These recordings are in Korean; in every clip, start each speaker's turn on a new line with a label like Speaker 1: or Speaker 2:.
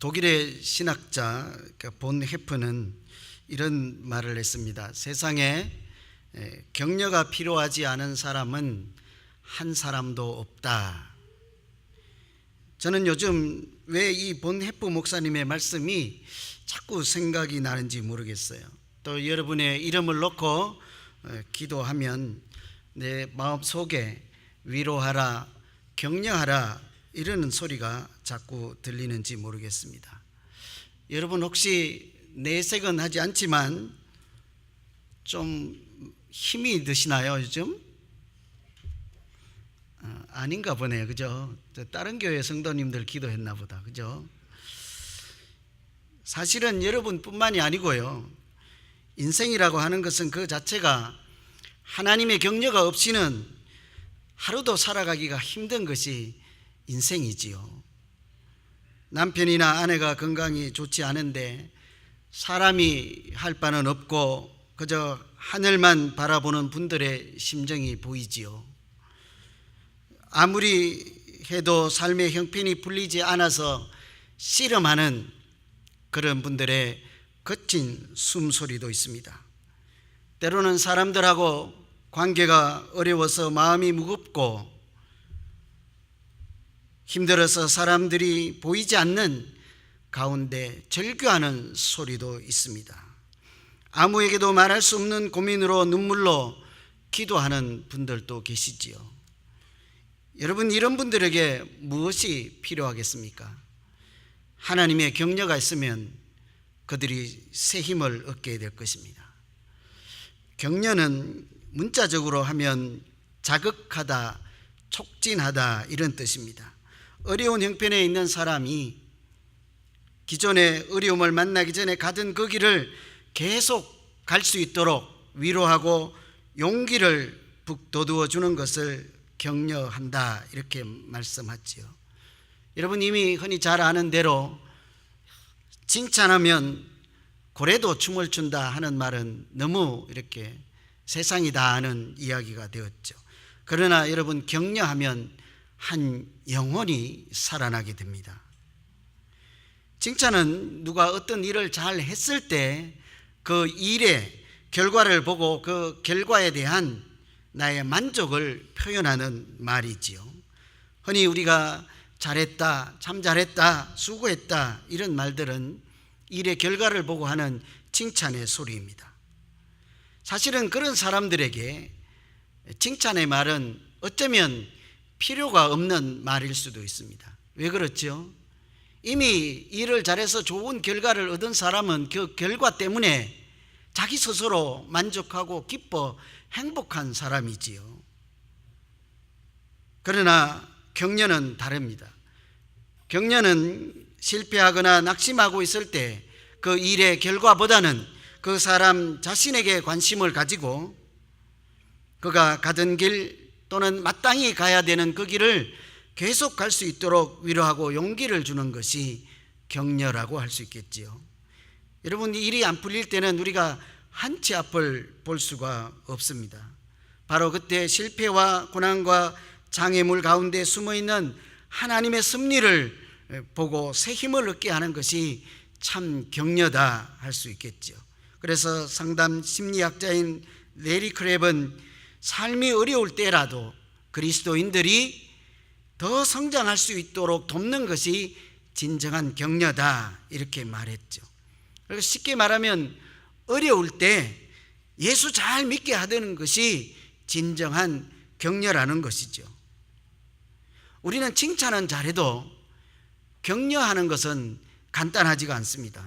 Speaker 1: 독일의 신학자 그러니까 본 헤프는 이런 말을 했습니다. 세상에 에, 격려가 필요하지 않은 사람은 한 사람도 없다. 저는 요즘 왜 이 본 헤프 목사님의 말씀이 자꾸 생각이 나는지 모르겠어요. 또 여러분의 이름을 놓고 에, 기도하면 내 마음 속에 위로하라, 격려하라 이러는 소리가 자꾸 들리는지 모르겠습니다. 여러분 혹시 내색은 하지 않지만 좀 힘이 드시나요 요즘? 어, 아닌가 보네요, 그죠? 저 다른 교회 성도님들 기도했나 보다, 그죠? 사실은 여러분뿐만이 아니고요. 인생이라고 하는 것은 그 자체가 하나님의 격려가 없이는 하루도 살아가기가 힘든 것이 인생이지요. 남편이나 아내가 건강이 좋지 않은데 사람이 할 바는 없고 그저 하늘만 바라보는 분들의 심정이 보이지요. 아무리 해도 삶의 형편이 풀리지 않아서 씨름하는 그런 분들의 거친 숨소리도 있습니다. 때로는 사람들하고 관계가 어려워서 마음이 무겁고 힘들어서 사람들이 보이지 않는 가운데 절규하는 소리도 있습니다. 아무에게도 말할 수 없는 고민으로 눈물로 기도하는 분들도 계시지요. 여러분 이런 분들에게 무엇이 필요하겠습니까? 하나님의 격려가 있으면 그들이 새 힘을 얻게 될 것입니다. 격려는 문자적으로 하면 자극하다, 촉진하다 이런 뜻입니다. 어려운 형편에 있는 사람이 기존의 어려움을 만나기 전에 가던 그 길을 계속 갈 수 있도록 위로하고 용기를 북돋워 주는 것을 격려한다 이렇게 말씀하지요. 여러분 이미 흔히 잘 아는 대로 칭찬하면 고래도 춤을 춘다 하는 말은 너무 이렇게 세상이 다 아는 이야기가 되었죠. 그러나 여러분 격려하면 한 영혼이 살아나게 됩니다. 칭찬은 누가 어떤 일을 잘 했을 때 그 일의 결과를 보고 그 결과에 대한 나의 만족을 표현하는 말이지요. 흔히 우리가 잘했다, 참 잘했다, 수고했다 이런 말들은 일의 결과를 보고 하는 칭찬의 소리입니다. 사실은 그런 사람들에게 칭찬의 말은 어쩌면 필요가 없는 말일 수도 있습니다. 왜 그렇죠? 이미 일을 잘해서 좋은 결과를 얻은 사람은 그 결과 때문에 자기 스스로 만족하고 기뻐 행복한 사람이지요. 그러나 격려는 다릅니다. 격려는 실패하거나 낙심하고 있을 때 그 일의 결과보다는 그 사람 자신에게 관심을 가지고 그가 가던 길 또는 마땅히 가야 되는 그 길을 계속 갈 수 있도록 위로하고 용기를 주는 것이 격려라고 할 수 있겠지요. 여러분 일이 안 풀릴 때는 우리가 한치 앞을 볼 수가 없습니다. 바로 그때 실패와 고난과 장애물 가운데 숨어 있는 하나님의 섭리를 보고 새 힘을 얻게 하는 것이 참 격려다 할 수 있겠죠. 그래서 상담 심리학자인 레리 크랩은 삶이 어려울 때라도 그리스도인들이 더 성장할 수 있도록 돕는 것이 진정한 격려다 이렇게 말했죠. 그리고 쉽게 말하면 어려울 때 예수 잘 믿게 하는 것이 진정한 격려라는 것이죠. 우리는 칭찬은 잘해도 격려하는 것은 간단하지가 않습니다.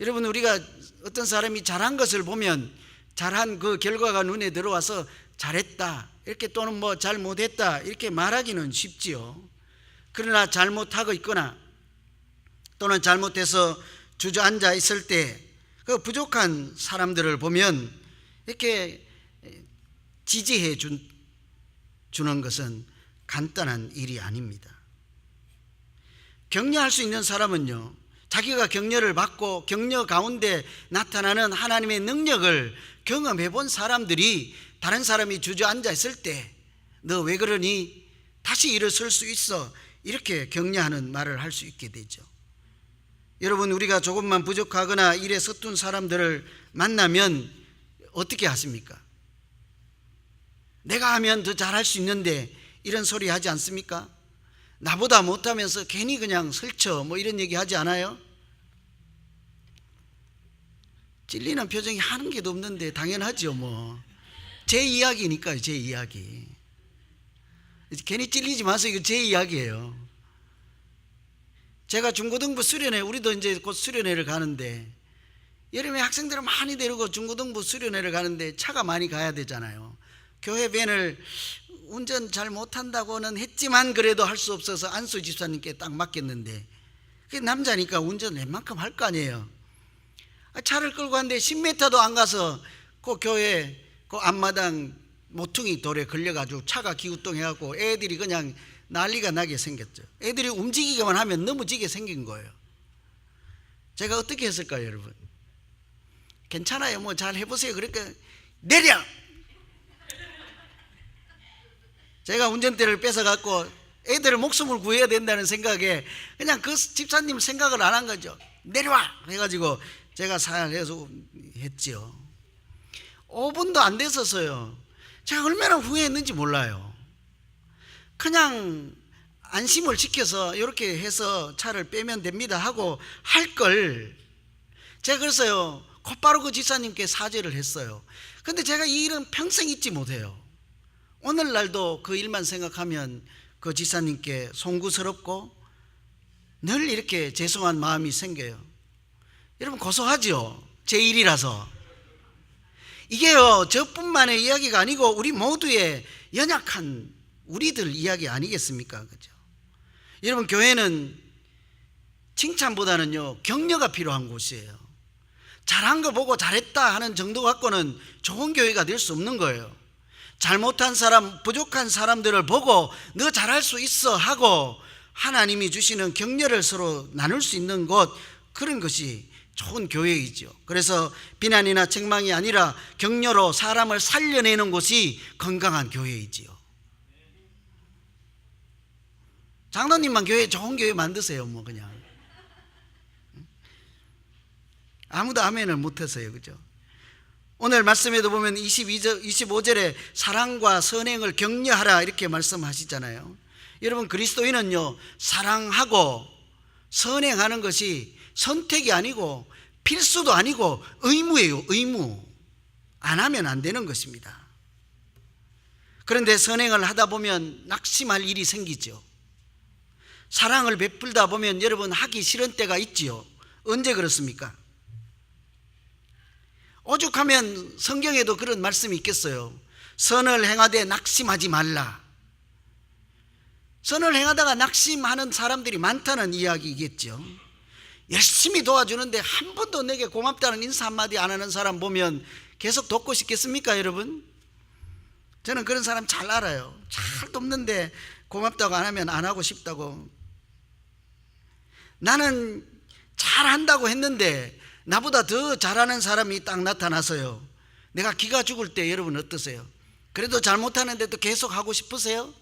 Speaker 1: 여러분 우리가 어떤 사람이 잘한 것을 보면 잘한 그 결과가 눈에 들어와서 잘했다 이렇게 또는 뭐 잘못했다 이렇게 말하기는 쉽지요. 그러나 잘못하고 있거나 또는 잘못해서 주저앉아 있을 때 그 부족한 사람들을 보면 이렇게 지지해 준, 주는 것은 간단한 일이 아닙니다. 격려할 수 있는 사람은요, 자기가 격려를 받고 격려 가운데 나타나는 하나님의 능력을 경험해 본 사람들이 다른 사람이 주저앉아 있을 때 너 왜 그러니? 다시 일어설 수 있어. 이렇게 격려하는 말을 할 수 있게 되죠. 여러분 우리가 조금만 부족하거나 일에 서툰 사람들을 만나면 어떻게 하십니까? 내가 하면 더 잘할 수 있는데 이런 소리 하지 않습니까? 나보다 못하면서 괜히 그냥 설쳐 뭐 이런 얘기 하지 않아요? 찔리는 표정이 하는 게도 없는데 당연하죠 뭐. 제 이야기니까요 제 이야기. 괜히 찔리지 마세요 이거 제 이야기예요. 제가 중고등부 수련회 우리도 이제 곧 수련회를 가는데 여름에 학생들을 많이 데리고 중고등부 수련회를 가는데 차가 많이 가야 되잖아요. 교회 밴을 운전 잘 못한다고는 했지만 그래도 할 수 없어서 안수 집사님께 딱 맡겼는데 그 남자니까 운전 웬만큼 할 거 아니에요. 아, 차를 끌고 갔는데 10m도 안 가서 그 교회 그 앞마당 모퉁이 돌에 걸려가지고 차가 기우뚱해갖고 애들이 그냥 난리가 나게 생겼죠. 애들이 움직이기만 하면 넘어지게 생긴 거예요. 제가 어떻게 했을까요, 여러분? 괜찮아요. 뭐 잘 해보세요. 그러니까 내려! 제가 운전대를 뺏어갖고 애들의 목숨을 구해야 된다는 생각에 그냥 그 집사님 생각을 안 한 거죠. 내려와! 해가지고 제가 살해서 했지요. 5분도 안 됐었어요. 제가 얼마나 후회했는지 몰라요. 그냥 안심을 시켜서 이렇게 해서 차를 빼면 됩니다 하고 할 걸 제가 그래서요 곧바로 그 집사님께 사죄를 했어요. 근데 제가 이 일은 평생 잊지 못해요. 오늘날도 그 일만 생각하면 그 집사님께 송구스럽고 늘 이렇게 죄송한 마음이 생겨요. 여러분 고소하죠? 제 일이라서. 이게요 저뿐만의 이야기가 아니고 우리 모두의 연약한 우리들 이야기 아니겠습니까? 그죠? 여러분 교회는 칭찬보다는요 격려가 필요한 곳이에요. 잘한 거 보고 잘했다 하는 정도 갖고는 좋은 교회가 될 수 없는 거예요. 잘못한 사람, 부족한 사람들을 보고 너 잘할 수 있어 하고 하나님이 주시는 격려를 서로 나눌 수 있는 곳 그런 것이 좋은 교회이죠. 그래서 비난이나 책망이 아니라 격려로 사람을 살려내는 곳이 건강한 교회이지요. 장로님만 교회 좋은 교회 만드세요, 뭐 그냥. 아무도 아멘을 못해서요, 그죠? 오늘 말씀에도 보면 22절, 25절에 사랑과 선행을 격려하라 이렇게 말씀하시잖아요. 여러분 그리스도인은요 사랑하고 선행하는 것이 선택이 아니고 필수도 아니고 의무예요, 의무. 안 하면 안 되는 것입니다. 그런데 선행을 하다 보면 낙심할 일이 생기죠. 사랑을 베풀다 보면 여러분 하기 싫은 때가 있지요. 언제 그렇습니까? 오죽하면 성경에도 그런 말씀이 있겠어요. 선을 행하되 낙심하지 말라. 선을 행하다가 낙심하는 사람들이 많다는 이야기겠죠. 열심히 도와주는데 한 번도 내게 고맙다는 인사 한마디 안 하는 사람 보면 계속 돕고 싶겠습니까, 여러분? 저는 그런 사람 잘 알아요. 잘 돕는데 고맙다고 안 하면 안 하고 싶다고. 나는 잘 한다고 했는데 나보다 더 잘하는 사람이 딱 나타나서요. 내가 기가 죽을 때 여러분 어떠세요? 그래도 잘못하는데도 계속 하고 싶으세요?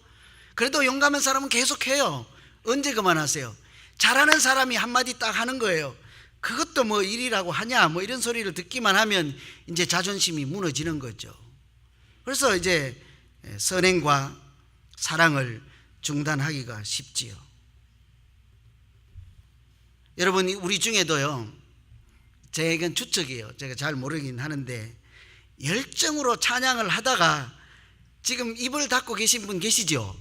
Speaker 1: 그래도 용감한 사람은 계속 해요. 언제 그만하세요? 잘하는 사람이 한마디 딱 하는 거예요. 그것도 뭐 일이라고 하냐, 뭐 이런 소리를 듣기만 하면 이제 자존심이 무너지는 거죠. 그래서 이제 선행과 사랑을 중단하기가 쉽지요. 여러분, 우리 중에도요, 제겐 추측이에요. 제가 잘 모르긴 하는데, 열정으로 찬양을 하다가 지금 입을 닫고 계신 분 계시죠?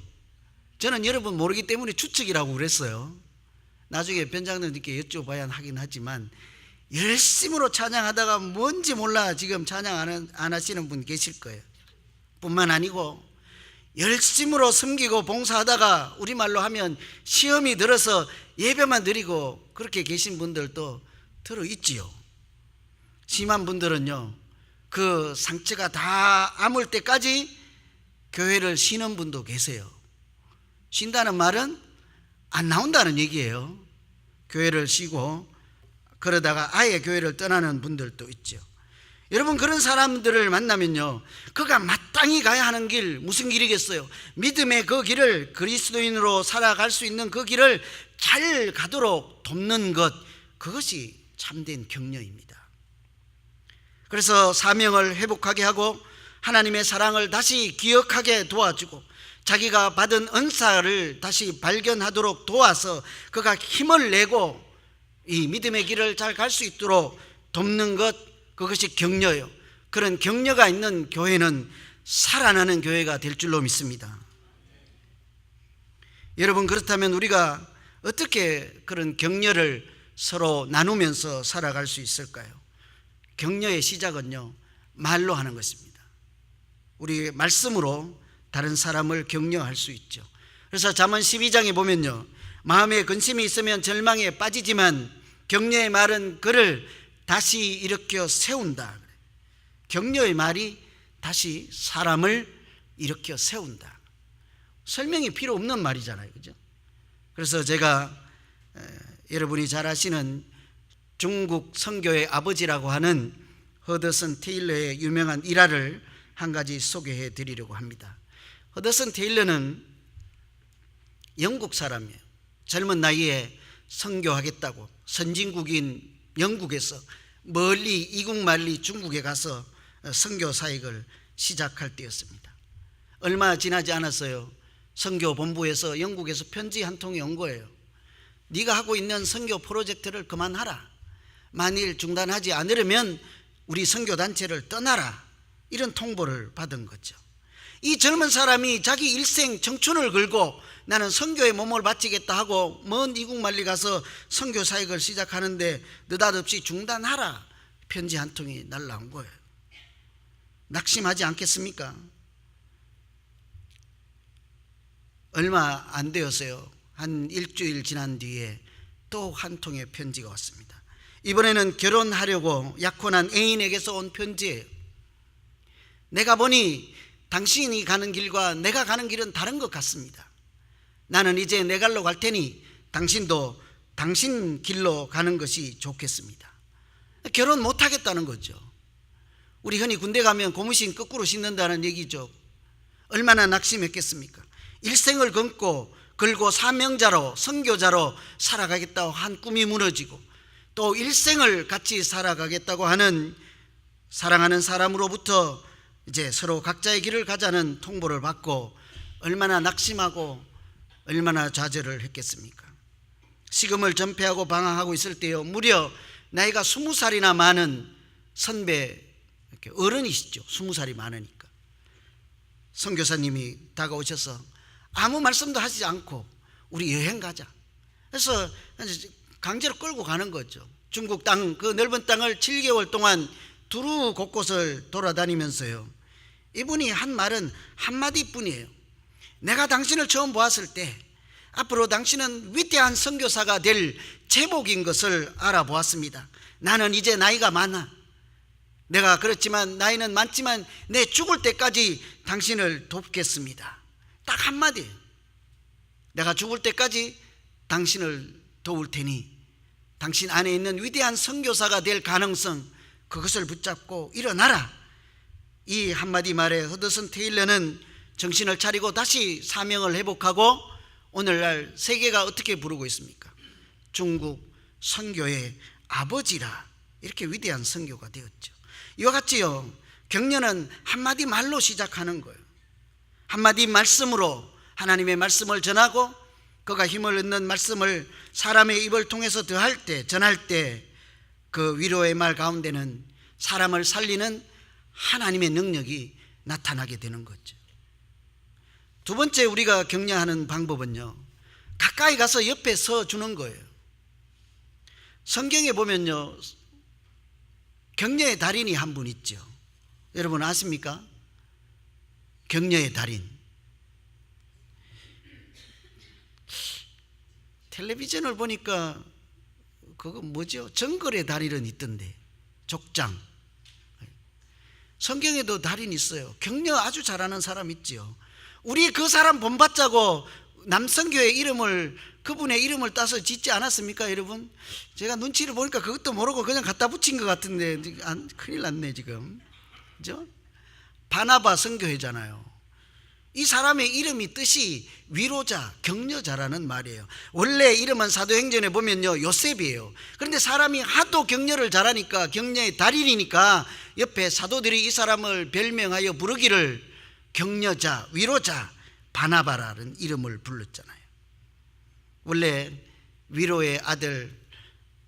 Speaker 1: 저는 여러분 모르기 때문에 추측이라고 그랬어요. 나중에 변장님께 여쭤봐야 하긴 하지만 열심으로 찬양하다가 뭔지 몰라 지금 찬양 안 하시는 분 계실 거예요. 뿐만 아니고 열심으로 섬기고 봉사하다가 우리말로 하면 시험이 들어서 예배만 드리고 그렇게 계신 분들도 들어 있지요. 심한 분들은요. 그 상처가 다 아물 때까지 교회를 쉬는 분도 계세요. 쉰다는 말은 안 나온다는 얘기예요. 교회를 쉬고 그러다가 아예 교회를 떠나는 분들도 있죠. 여러분 그런 사람들을 만나면요. 그가 마땅히 가야 하는 길 무슨 길이겠어요? 믿음의 그 길을 그리스도인으로 살아갈 수 있는 그 길을 잘 가도록 돕는 것 그것이 참된 격려입니다. 그래서 사명을 회복하게 하고 하나님의 사랑을 다시 기억하게 도와주고 자기가 받은 은사를 다시 발견하도록 도와서 그가 힘을 내고 이 믿음의 길을 잘 갈 수 있도록 돕는 것 그것이 격려예요. 그런 격려가 있는 교회는 살아나는 교회가 될 줄로 믿습니다. 여러분 그렇다면 우리가 어떻게 그런 격려를 서로 나누면서 살아갈 수 있을까요? 격려의 시작은요 말로 하는 것입니다. 우리 말씀으로 다른 사람을 격려할 수 있죠. 그래서 잠언 12장에 보면요. 마음에 근심이 있으면 절망에 빠지지만 격려의 말은 그를 다시 일으켜 세운다. 격려의 말이 다시 사람을 일으켜 세운다. 설명이 필요 없는 말이잖아요. 그죠? 그래서 제가 에, 여러분이 잘 아시는 중국 선교의 아버지라고 하는 허더슨 테일러의 유명한 일화를 한 가지 소개해 드리려고 합니다. 허더슨 테일러는 영국 사람이에요. 젊은 나이에 선교하겠다고 선진국인 영국에서 멀리 이국 말리 중국에 가서 선교 사역을 시작할 때였습니다. 얼마 지나지 않았어요. 선교 본부에서 영국에서 편지 한 통이 온 거예요. 네가 하고 있는 선교 프로젝트를 그만하라. 만일 중단하지 않으려면 우리 선교 단체를 떠나라. 이런 통보를 받은 거죠. 이 젊은 사람이 자기 일생 청춘을 걸고 나는 선교에 몸을 바치겠다 하고 먼 이국 말리 가서 선교 사역을 시작하는데 느닷없이 중단하라. 편지 한 통이 날라온 거예요. 낙심하지 않겠습니까? 얼마 안 되었어요. 한 일주일 지난 뒤에 또 한 통의 편지가 왔습니다. 이번에는 결혼하려고 약혼한 애인에게서 온 편지예요. 내가 보니 당신이 가는 길과 내가 가는 길은 다른 것 같습니다. 나는 이제 내 갈로 갈 테니 당신도 당신 길로 가는 것이 좋겠습니다. 결혼 못 하겠다는 거죠. 우리 흔히 군대 가면 고무신 거꾸로 신는다는 얘기죠. 얼마나 낙심했겠습니까? 일생을 걷고 걸고 사명자로 선교자로 살아가겠다고 한 꿈이 무너지고 또 일생을 같이 살아가겠다고 하는 사랑하는 사람으로부터 이제 서로 각자의 길을 가자는 통보를 받고 얼마나 낙심하고 얼마나 좌절을 했겠습니까? 시금을 전폐하고 방황하고 있을 때요 무려 나이가 스무 살이나 많은 선배 어른이시죠 스무 살이 많으니까 선교사님이 다가오셔서 아무 말씀도 하지 않고 우리 여행 가자. 그래서 강제로 끌고 가는 거죠. 중국 땅, 그 넓은 땅을 7개월 동안 두루 곳곳을 돌아다니면서요. 이분이 한 말은 한마디 뿐이에요. 내가 당신을 처음 보았을 때 앞으로 당신은 위대한 선교사가 될 제목인 것을 알아보았습니다. 나는 이제 나이가 많아. 내가 그렇지만 나이는 많지만 내 죽을 때까지 당신을 돕겠습니다. 딱 한마디. 내가 죽을 때까지 당신을 도울 테니 당신 안에 있는 위대한 선교사가 될 가능성 그것을 붙잡고 일어나라. 이 한마디 말에 허드슨 테일러는 정신을 차리고 다시 사명을 회복하고 오늘날 세계가 어떻게 부르고 있습니까? 중국 선교의 아버지라 이렇게 위대한 선교가 되었죠. 이와 같이요. 격려는 한마디 말로 시작하는 거예요. 한마디 말씀으로 하나님의 말씀을 전하고 그가 힘을 얻는 말씀을 사람의 입을 통해서 더할 때 전할 때 그 위로의 말 가운데는 사람을 살리는 하나님의 능력이 나타나게 되는 거죠. 두 번째 우리가 격려하는 방법은요. 가까이 가서 옆에 서 주는 거예요. 성경에 보면요. 격려의 달인이 한 분 있죠. 여러분 아십니까? 격려의 달인. 텔레비전을 보니까 그거 뭐죠? 정글의 달인은 있던데 족장. 성경에도 달인 있어요. 격려 아주 잘하는 사람 있지요. 우리 그 사람 본받자고 남성교회 이름을 그분의 이름을 따서 짓지 않았습니까, 여러분? 제가 눈치를 보니까 그것도 모르고 그냥 갖다 붙인 것 같은데 안, 큰일 났네 지금. 그죠? 바나바 선교회잖아요. 이 사람의 이름이 뜻이 위로자, 격려자라는 말이에요. 원래 이름은 사도행전에 보면요, 요셉이에요. 그런데 사람이 하도 격려를 잘하니까 격려의 달인이니까 옆에 사도들이 이 사람을 별명하여 부르기를 격려자, 위로자, 바나바라는 이름을 불렀잖아요. 원래 위로의 아들,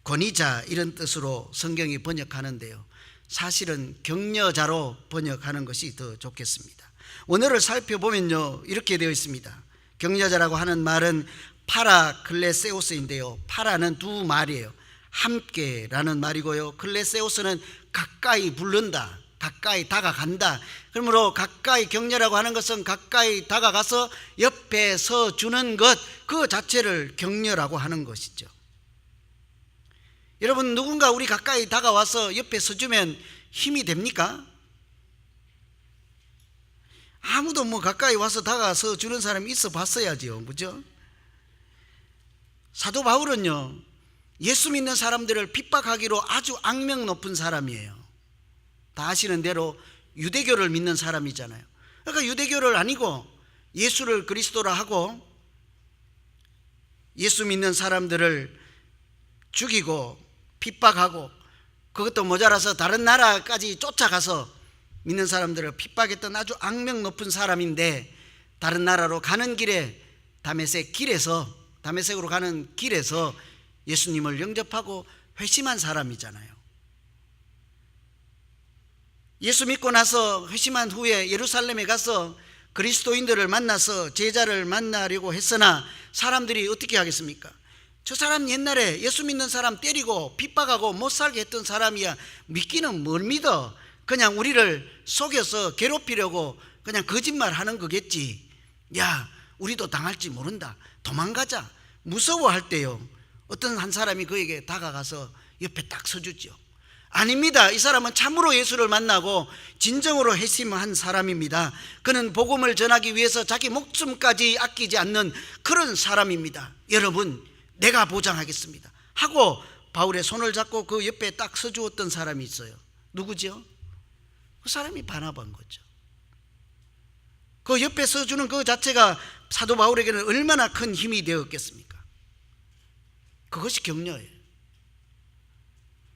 Speaker 1: 권위자 이런 뜻으로 성경이 번역하는데요. 사실은 격려자로 번역하는 것이 더 좋겠습니다. 원어를 살펴보면요. 이렇게 되어 있습니다. 격려자라고 하는 말은 파라클레세오스인데요. 파라는 두 말이에요. 함께라는 말이고요. 클레세오스는 가까이 부른다. 가까이 다가간다. 그러므로 가까이 격려라고 하는 것은 가까이 다가가서 옆에 서 주는 것, 그 자체를 격려라고 하는 것이죠. 여러분, 누군가 우리 가까이 다가와서 옆에 서 주면 힘이 됩니까? 아무도 뭐 가까이 와서 다가서 주는 사람이 있어 봤어야지요. 그죠? 사도 바울은요, 예수 믿는 사람들을 핍박하기로 아주 악명 높은 사람이에요. 다 아시는 대로 유대교를 믿는 사람이잖아요. 그러니까 유대교를 아니고 예수를 그리스도라 하고 예수 믿는 사람들을 죽이고 핍박하고 그것도 모자라서 다른 나라까지 쫓아가서 믿는 사람들을 핍박했던 아주 악명 높은 사람인데 다른 나라로 가는 길에 다메섹 길에서 다메섹으로 가는 길에서 예수님을 영접하고 회심한 사람이잖아요. 예수 믿고 나서 회심한 후에 예루살렘에 가서 그리스도인들을 만나서 제자를 만나려고 했으나 사람들이 어떻게 하겠습니까? 저 사람 옛날에 예수 믿는 사람 때리고 핍박하고 못 살게 했던 사람이야 믿기는 뭘 믿어? 그냥 우리를 속여서 괴롭히려고 그냥 거짓말 하는 거겠지. 야, 우리도 당할지 모른다. 도망가자. 무서워할 때요. 어떤 한 사람이 그에게 다가가서 옆에 딱 서주죠. 아닙니다. 이 사람은 참으로 예수를 만나고 진정으로 회심한 사람입니다. 그는 복음을 전하기 위해서 자기 목숨까지 아끼지 않는 그런 사람입니다. 여러분, 내가 보장하겠습니다. 하고 바울의 손을 잡고 그 옆에 딱 서주었던 사람이 있어요. 누구죠? 그 사람이 바나바인 거죠. 그 옆에 서주는 그 자체가 사도 바울에게는 얼마나 큰 힘이 되었겠습니까? 그것이 격려예요.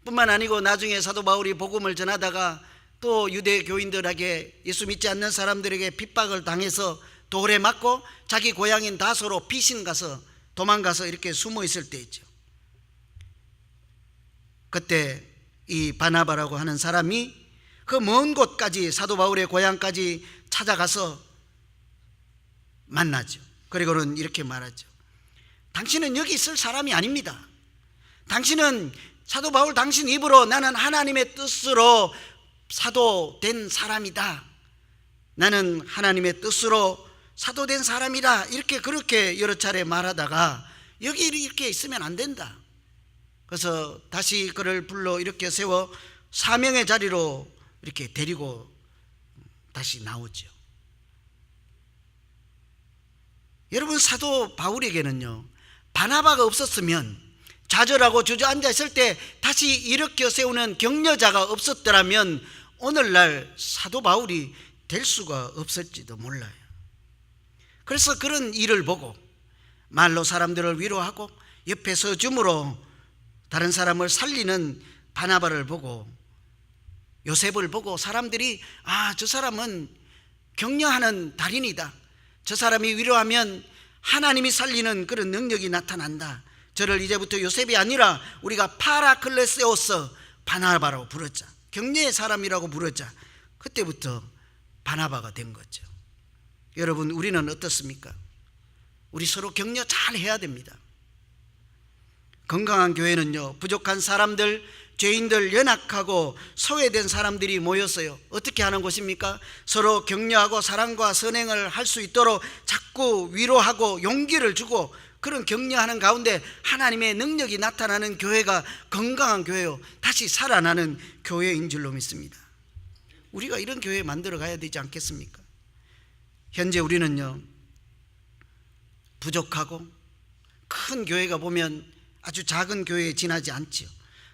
Speaker 1: 뿐만 아니고 나중에 사도 바울이 복음을 전하다가 또 유대 교인들에게 예수 믿지 않는 사람들에게 핍박을 당해서 돌에 맞고 자기 고향인 다소로 피신 가서 도망가서 이렇게 숨어 있을 때 있죠. 그때 이 바나바라고 하는 사람이 그 먼 곳까지 사도 바울의 고향까지 찾아가서 만나죠. 그리고는 이렇게 말하죠. 당신은 여기 있을 사람이 아닙니다. 당신은 사도 바울 당신 입으로 나는 하나님의 뜻으로 사도된 사람이다. 나는 하나님의 뜻으로 사도된 사람이다. 이렇게 그렇게 여러 차례 말하다가 여기 이렇게 있으면 안 된다. 그래서 다시 그를 불러 이렇게 세워 사명의 자리로 이렇게 데리고 다시 나오죠. 여러분 사도 바울에게는요 바나바가 없었으면 좌절하고 주저앉아 있을 때 다시 일으켜 세우는 격려자가 없었더라면 오늘날 사도 바울이 될 수가 없을지도 몰라요. 그래서 그런 일을 보고 말로 사람들을 위로하고 옆에 서줌으로 다른 사람을 살리는 바나바를 보고 요셉을 보고 사람들이 아, 저 사람은 격려하는 달인이다. 저 사람이 위로하면 하나님이 살리는 그런 능력이 나타난다. 저를 이제부터 요셉이 아니라 우리가 파라클레세오스 바나바라고 부르자. 격려의 사람이라고 부르자. 그때부터 바나바가 된 거죠. 여러분, 우리는 어떻습니까? 우리 서로 격려 잘 해야 됩니다. 건강한 교회는요, 부족한 사람들, 죄인들, 연약하고 소외된 사람들이 모였어요. 어떻게 하는 곳입니까? 서로 격려하고 사랑과 선행을 할 수 있도록 자꾸 위로하고 용기를 주고 그런 격려하는 가운데 하나님의 능력이 나타나는 교회가 건강한 교회요. 다시 살아나는 교회인 줄로 믿습니다. 우리가 이런 교회 만들어 가야 되지 않겠습니까? 현재 우리는요, 부족하고 큰 교회가 보면 아주 작은 교회에 지나지 않지요.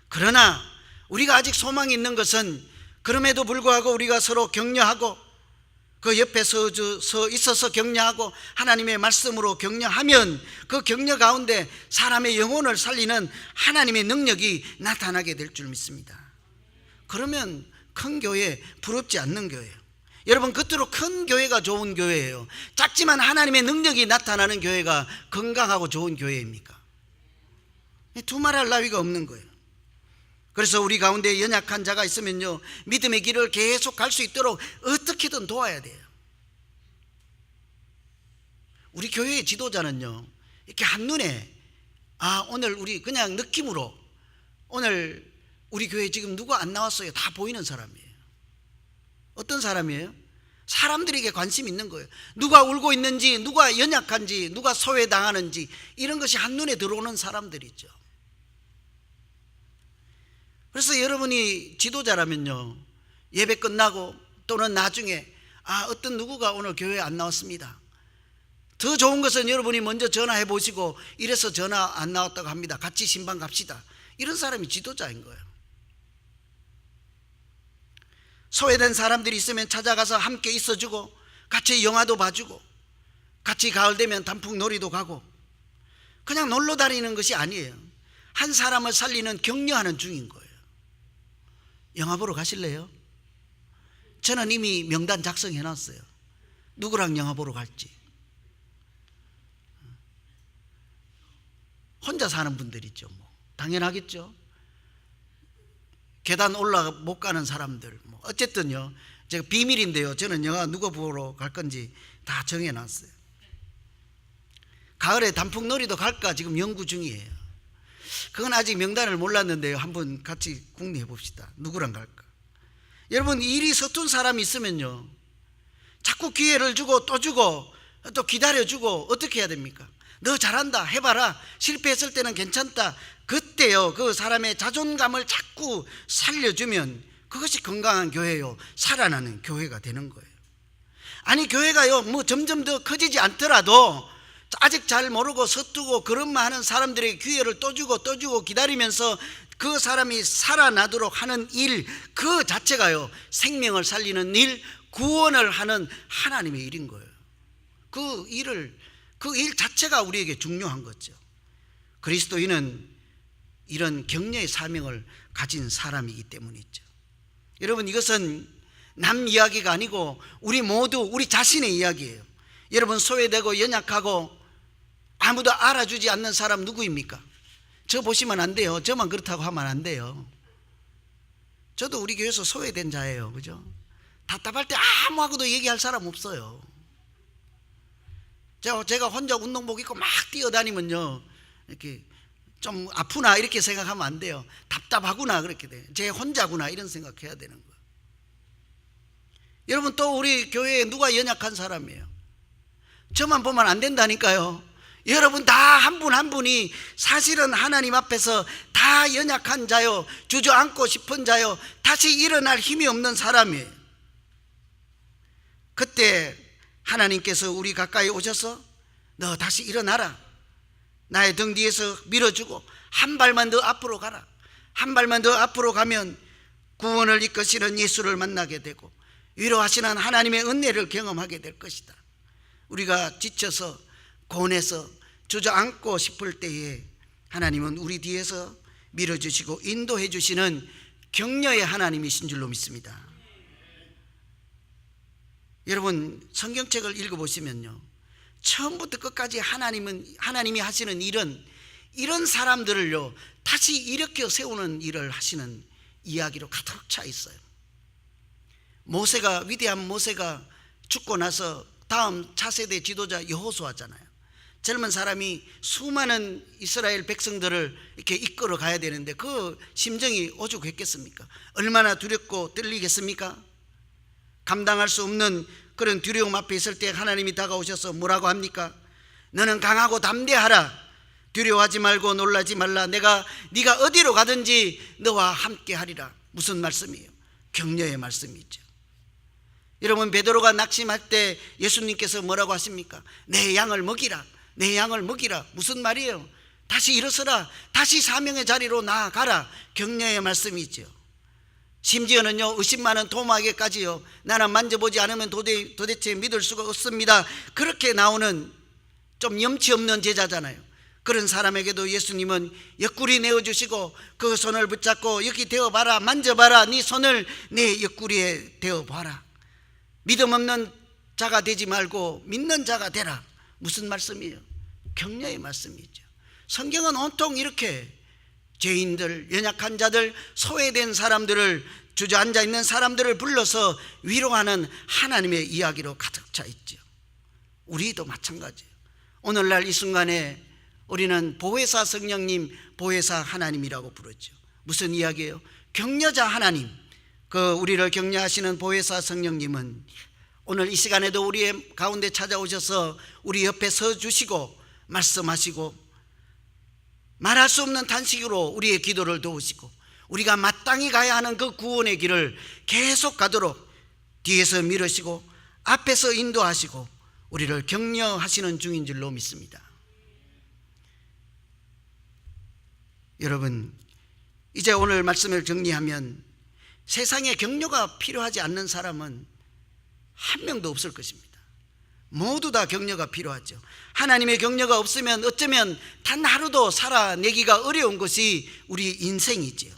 Speaker 1: 그러나 우리가 아직 소망이 있는 것은 그럼에도 불구하고 우리가 서로 격려하고 그 옆에 서, 있어서 격려하고 하나님의 말씀으로 격려하면 그 격려 가운데 사람의 영혼을 살리는 하나님의 능력이 나타나게 될 줄 믿습니다. 그러면 큰 교회 부럽지 않는 교회예요. 여러분 겉으로 큰 교회가 좋은 교회예요. 작지만 하나님의 능력이 나타나는 교회가 건강하고 좋은 교회입니까? 두말할 나위가 없는 거예요. 그래서 우리 가운데 연약한 자가 있으면요 믿음의 길을 계속 갈 수 있도록 어떻게든 도와야 돼요. 우리 교회의 지도자는요 이렇게 한눈에 아 오늘 우리 그냥 느낌으로 오늘 우리 교회 지금 누가 안 나왔어요 다 보이는 사람이에요. 어떤 사람이에요? 사람들에게 관심 있는 거예요. 누가 울고 있는지, 누가 연약한지, 누가 소외당하는지 이런 것이 한눈에 들어오는 사람들이죠. 그래서 여러분이 지도자라면요. 예배 끝나고 또는 나중에 아, 어떤 누구가 오늘 교회에 안 나왔습니다. 더 좋은 것은 여러분이 먼저 전화해 보시고 이래서 전화 안 나왔다고 합니다. 같이 신방 갑시다. 이런 사람이 지도자인 거예요. 소외된 사람들이 있으면 찾아가서 함께 있어주고 같이 영화도 봐주고 같이 가을 되면 단풍 놀이도 가고 그냥 놀러 다니는 것이 아니에요. 한 사람을 살리는 격려하는 중인 거예요. 영화 보러 가실래요? 저는 이미 명단 작성해 놨어요. 누구랑 영화 보러 갈지. 혼자 사는 분들 있죠. 뭐. 당연하겠죠. 계단 올라 못 가는 사람들. 뭐. 어쨌든요. 제가 비밀인데요. 저는 영화 누가 보러 갈 건지 다 정해 놨어요. 가을에 단풍놀이도 갈까 지금 연구 중이에요. 그건 아직 명단을 몰랐는데요. 한번 같이 궁리해 봅시다. 누구랑 갈까? 여러분 일이 서툰 사람이 있으면요. 자꾸 기회를 주고 또 주고 또 기다려주고 어떻게 해야 됩니까? 너 잘한다 해봐라 실패했을 때는 괜찮다 그때요 그 사람의 자존감을 자꾸 살려주면 그것이 건강한 교회요 살아나는 교회가 되는 거예요 아니 교회가요 뭐 점점 더 커지지 않더라도 아직 잘 모르고 서투고 그런 말 하는 사람들에게 기회를 또 주고 또 주고 기다리면서 그 사람이 살아나도록 하는 일 그 자체가요 생명을 살리는 일 구원을 하는 하나님의 일인 거예요. 그 일을 그 일 자체가 우리에게 중요한 거죠. 그리스도인은 이런 격려의 사명을 가진 사람이기 때문이죠. 여러분 이것은 남 이야기가 아니고 우리 모두 우리 자신의 이야기예요 여러분 소외되고 연약하고 아무도 알아주지 않는 사람 누구입니까? 저 보시면 안 돼요. 저만 그렇다고 하면 안 돼요. 저도 우리 교회에서 소외된 자예요. 그죠? 답답할 때 아무하고도 얘기할 사람 없어요. 제가, 혼자 운동복 입고 막 뛰어다니면요. 이렇게 좀 아프나 이렇게 생각하면 안 돼요. 답답하구나 그렇게 돼요. 제 혼자구나 이런 생각해야 되는 거예요. 여러분 또 우리 교회에 누가 연약한 사람이에요? 저만 보면 안 된다니까요. 여러분 다 한분한 분이 사실은 하나님 앞에서 다 연약한 자요, 주저앉고 싶은 자요, 다시 일어날 힘이 없는 사람이에요. 그때 하나님께서 우리 가까이 오셔서 너 다시 일어나라. 나의 등 뒤에서 밀어주고 한 발만 더 앞으로 가라. 한 발만 더 앞으로 가면 구원을 이끄시는 예수를 만나게 되고 위로하시는 하나님의 은혜를 경험하게 될 것이다. 우리가 지쳐서 고뇌서 주저앉고 싶을 때에 하나님은 우리 뒤에서 밀어주시고 인도해 주시는 격려의 하나님이신 줄로 믿습니다. 여러분 성경책을 읽어보시면요 처음부터 끝까지 하나님은 하나님이 하시는 일은 이런 사람들을요 다시 일으켜 세우는 일을 하시는 이야기로 가득 차 있어요. 모세가 위대한 모세가 죽고 나서 다음 차세대 지도자 여호수아잖아요. 젊은 사람이 수많은 이스라엘 백성들을 이렇게 이끌어 가야 되는데 그 심정이 오죽했겠습니까? 얼마나 두렵고 떨리겠습니까? 감당할 수 없는 그런 두려움 앞에 있을 때 하나님이 다가오셔서 뭐라고 합니까? 너는 강하고 담대하라. 두려워하지 말고 놀라지 말라. 내가 네가 어디로 가든지 너와 함께 하리라. 무슨 말씀이에요? 격려의 말씀이죠. 여러분 베드로가 낙심할 때 예수님께서 뭐라고 하십니까? 내 양을 먹이라. 내 양을 먹이라. 무슨 말이에요? 다시 일어서라. 다시 사명의 자리로 나아가라. 격려의 말씀이죠. 심지어는요 의심 많은 도마에게까지요 나는 만져보지 않으면 도대, 도대체 믿을 수가 없습니다 그렇게 나오는 좀 염치 없는 제자잖아요 그런 사람에게도 예수님은 옆구리 내어주시고 그 손을 붙잡고 여기 대어봐라 만져봐라 네 손을 내 옆구리에 대어봐라 믿음 없는 자가 되지 말고 믿는 자가 되라 무슨 말씀이에요? 격려의 말씀이죠 성경은 온통 이렇게 죄인들, 연약한 자들, 소외된 사람들을 주저앉아 있는 사람들을 불러서 위로하는 하나님의 이야기로 가득 차 있죠. 우리도 마찬가지예요. 오늘날 이 순간에 우리는 보혜사 성령님, 보혜사 하나님이라고 부르죠. 무슨 이야기예요? 격려자 하나님, 그 우리를 격려하시는 보혜사 성령님은 오늘 이 시간에도 우리의 가운데 찾아오셔서 우리 옆에 서 주시고 말씀하시고 말할 수 없는 탄식으로 우리의 기도를 도우시고 우리가 마땅히 가야 하는 그 구원의 길을 계속 가도록 뒤에서 밀으시고 앞에서 인도하시고 우리를 격려하시는 중인 줄로 믿습니다. 여러분, 이제 오늘 말씀을 정리하면 세상에 격려가 필요하지 않는 사람은 한 명도 없을 것입니다. 모두 다 격려가 필요하죠. 하나님의 격려가 없으면 어쩌면 단 하루도 살아내기가 어려운 것이 우리 인생이지요.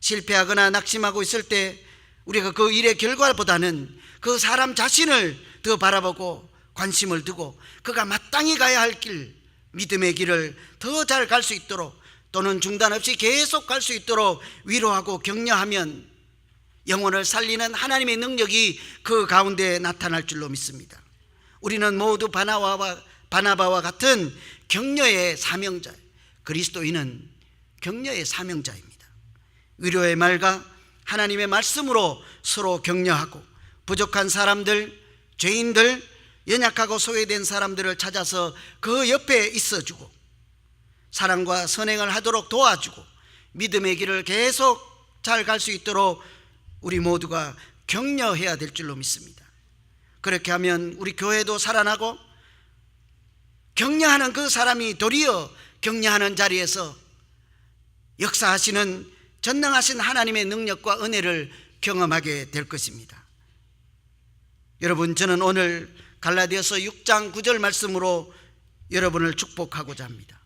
Speaker 1: 실패하거나 낙심하고 있을 때 우리가 그 일의 결과보다는 그 사람 자신을 더 바라보고 관심을 두고 그가 마땅히 가야 할 길, 믿음의 길을 더 잘 갈 수 있도록 또는 중단 없이 계속 갈 수 있도록 위로하고 격려하면 영혼을 살리는 하나님의 능력이 그 가운데 나타날 줄로 믿습니다. 우리는 모두 바나바와, 바나바와 같은 격려의 사명자, 그리스도인은 격려의 사명자입니다. 위로의 말과 하나님의 말씀으로 서로 격려하고 부족한 사람들, 죄인들, 연약하고 소외된 사람들을 찾아서 그 옆에 있어주고 사랑과 선행을 하도록 도와주고 믿음의 길을 계속 잘 갈 수 있도록 우리 모두가 격려해야 될 줄로 믿습니다. 그렇게 하면 우리 교회도 살아나고 격려하는 그 사람이 도리어 격려하는 자리에서 역사하시는 전능하신 하나님의 능력과 은혜를 경험하게 될 것입니다. 여러분 저는 오늘 갈라디아서 6장 9절 말씀으로 여러분을 축복하고자 합니다.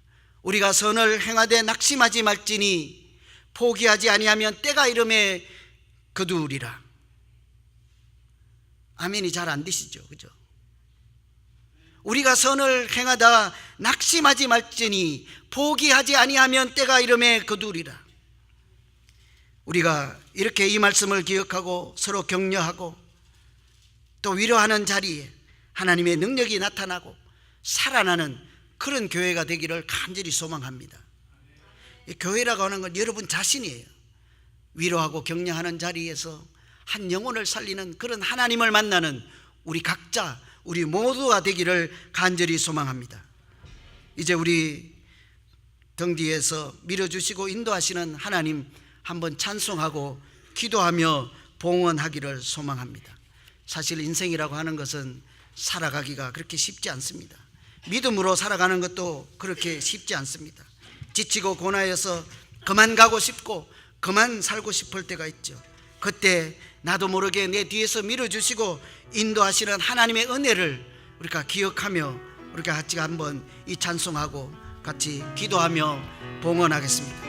Speaker 1: 우리가 선을 행하되 낙심하지 말지니 포기하지 아니하면 때가 이름에 거두리라. 아멘이 잘 안 되시죠, 그죠? 우리가 선을 행하다 낙심하지 말지니 포기하지 아니하면 때가 이름에 거두리라. 우리가 이렇게 이 말씀을 기억하고 서로 격려하고 또 위로하는 자리에 하나님의 능력이 나타나고 살아나는 그런 교회가 되기를 간절히 소망합니다. 이 교회라고 하는 건 여러분 자신이에요. 위로하고 격려하는 자리에서 한 영혼을 살리는 그런 하나님을 만나는 우리 각자, 우리 모두가 되기를 간절히 소망합니다. 이제 우리 등 뒤에서 밀어주시고 인도하시는 하나님 한번 찬송하고 기도하며 봉헌하기를 소망합니다. 사실 인생이라고 하는 것은 살아가기가 그렇게 쉽지 않습니다. 믿음으로 살아가는 것도 그렇게 쉽지 않습니다. 지치고 고나여서 그만 가고 싶고 그만 살고 싶을 때가 있죠. 그때 나도 모르게 내 뒤에서 밀어주시고 인도하시는 하나님의 은혜를 우리가 기억하며 우리가 같이 한번 이 찬송하고 같이 기도하며 봉헌하겠습니다.